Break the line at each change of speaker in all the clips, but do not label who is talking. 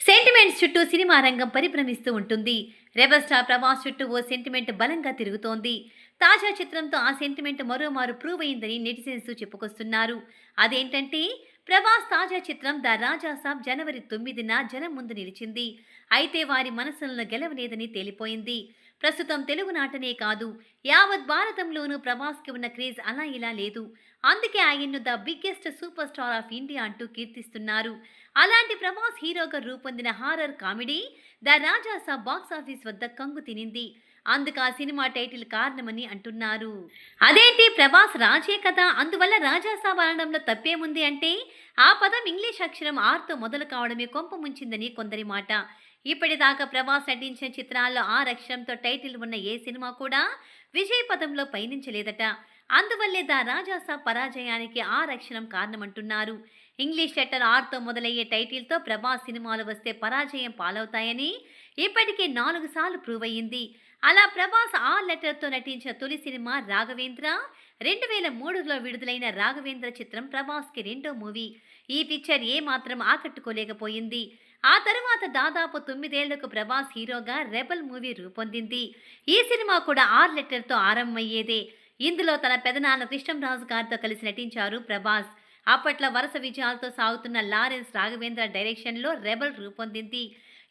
Sentiments చుట్టూ cinema రంగం పరిభ్రమిస్తూ ఉంటుంది. రెబల్ స్టార్ ప్రభాస్ చుట్టూ ఓ సెంటిమెంట్ బలంగా తిరుగుతోంది. తాజా చిత్రంతో ఆ సెంటిమెంట్ మరోమారు ప్రూవ్ అయిందని నెటిజన్స్ చెప్పుకొస్తున్నారు. అదేంటంటే ప్రభాస్ తాజా చిత్రం ద రాజా సాబ్ జనవరి తొమ్మిదిన జనం ముందు నిలిచింది. అయితే వారి మనసులను గెలవలేదని తేలిపోయింది. ప్రస్తుతం తెలుగునాటనే కాదు యావత్ భారతంలోనూ ప్రభాస్కి ఉన్న క్రేజ్ అలా ఇలా లేదు. అందుకే ఆయన్ను the biggest super star of India అంటూ కీర్తిస్తున్నారు. అలాంటి ప్రభాస్ హీరోగా రూపొందిన horror comedy the Raja Saab box office వద్ద కంగు తినింది. అందుకు ఆ సినిమా టైటిల్ కారణమని అంటున్నారు. అదేంటి ప్రభాస్ రాజే కదా? అందువల్ల రాజాసాబ్ అనడంలో తప్పేముంది అంటే ఆ పదం ఇంగ్లీష్ అక్షరం ఆర్తో మొదలు కావడమే కొంప ముంచిందని కొందరి మాట. ఇప్పటిదాకా ప్రభాస్ నటించిన చిత్రాల్లో ఆర్ అక్షరంతో టైటిల్ ఉన్న ఏ సినిమా కూడా విజయ పదంలో పయనించలేదట. అందువల్లే దా రాజాసాబ్ పరాజయానికి ఆర్ అక్షరం కారణమంటున్నారు. ఇంగ్లీష్ లెటర్ ఆర్తో మొదలయ్యే టైటిల్తో ప్రభాస్ సినిమాలు వస్తే పరాజయం పాలవుతాయని ఇప్పటికే నాలుగు సార్లు ప్రూవ్ అయ్యింది. అలా ప్రభాస్ ఆ లెటర్తో నటించిన తొలి సినిమా రాఘవేంద్ర. రెండు వేల మూడులో విడుదలైన రాఘవేంద్ర చిత్రం ప్రభాస్కి రెండో మూవీ. ఈ పిక్చర్ ఏమాత్రం ఆకట్టుకోలేకపోయింది. ఆ తర్వాత దాదాపు తొమ్మిదేళ్ళకు ప్రభాస్ హీరోగా రెబల్ మూవీ రూపొందింది. ఈ సినిమా కూడా ఆర్ లెటర్తో ఆరంభమయ్యేదే. ఇందులో తన పెదనాన్న కృష్ణంరాజు గారితో కలిసి నటించారు ప్రభాస్. అప్పట్లో వరుస విజయాలతో సాగుతున్న లారెన్స్ రాఘవేంద్ర డైరెక్షన్లో రెబల్ రూపొందింది.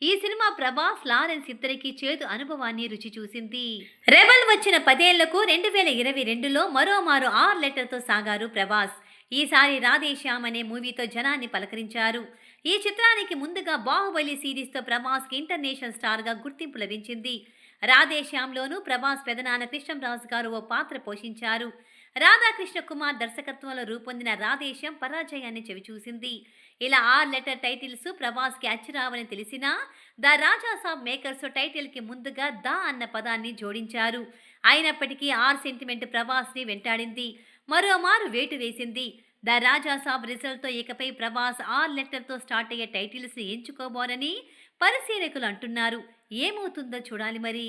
ఈ సినిమా ప్రభాస్ లారెన్స్ ఇద్దరికి చేదు అనుభవాన్ని రుచి చూసింది. రెబల్ వచ్చిన పదేళ్ళకు రెండు వేల ఇరవై రెండులో మరోమారు ఆర్ లెటర్తో సాగారు ప్రభాస్. ఈసారి రాధేశ్యామ్ అనే మూవీతో జనాన్ని పలకరించారు. ఈ చిత్రానికి ముందుగా బాహుబలి సిరీస్తో ప్రభాస్కి ఇంటర్నేషనల్ స్టార్గా గుర్తింపు లభించింది. రాధేశ్యామ్లోనూ ప్రభాస్ పెదనాన్న కృష్ణంరాజు గారు ఓ పాత్ర పోషించారు. రాధాకృష్ణ కుమార్ దర్శకత్వంలో రూపొందిన రాధేశం పరాజయాన్ని చవిచూసింది. ఇలా ఆర్ లెటర్ టైటిల్స్ ప్రభాస్కి అచ్చిరావని తెలిసినా ద రాజా సాబ్ మేకర్స్ టైటిల్కి ముందుగా ద అన్న పదాన్ని జోడించారు. అయినప్పటికీ ఆర్ సెంటిమెంట్ ప్రభాస్ని వెంటాడింది. మరోమారు వేటు వేసింది. ద రాజా సాబ్ రిజల్ట్తో ఇకపై ప్రభాస్ ఆర్ లెటర్తో స్టార్ట్ అయ్యే టైటిల్స్ని ఎంచుకోబోరని పరిశీలకులు అంటున్నారు. ఏమవుతుందో చూడాలి మరి.